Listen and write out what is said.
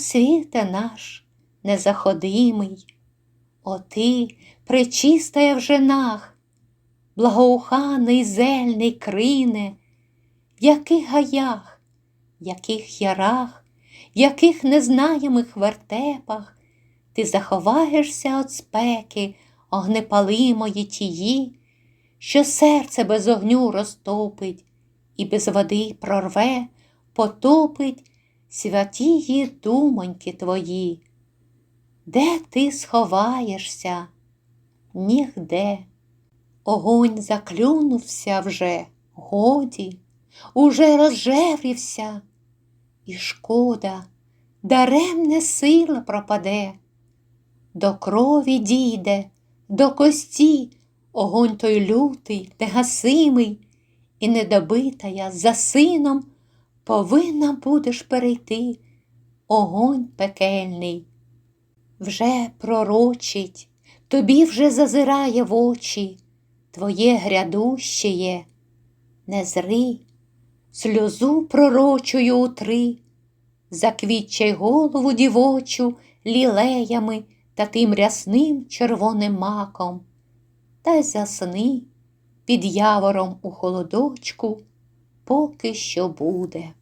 світе наш незаходимий, О ти, пречистая в женах, благоуханий зельний крине, в яких гаях, яких ярах, яких незнаємих вертепах ти заховаєшся від спеки огнепалимої тії, що серце без огню розтопить і без води прорве, потопить святії думоньки твої. Де ти сховаєшся? Нігде. Огонь заклюнувся вже, годі, уже розжеврівся, і шкода, даремне сила пропаде, до крові дійде, до кості огонь той лютий, негасимий, і недобитая за сином повинна будеш перейти огонь пекельний. Вже пророчить, тобі вже зазирає в очі твоє грядущеє, не зри, сльозу пророчую утри, заквітчай голову дівочу лілеями та тим рясним червоним маком, та й засни під явором у холодочку, поки що буде.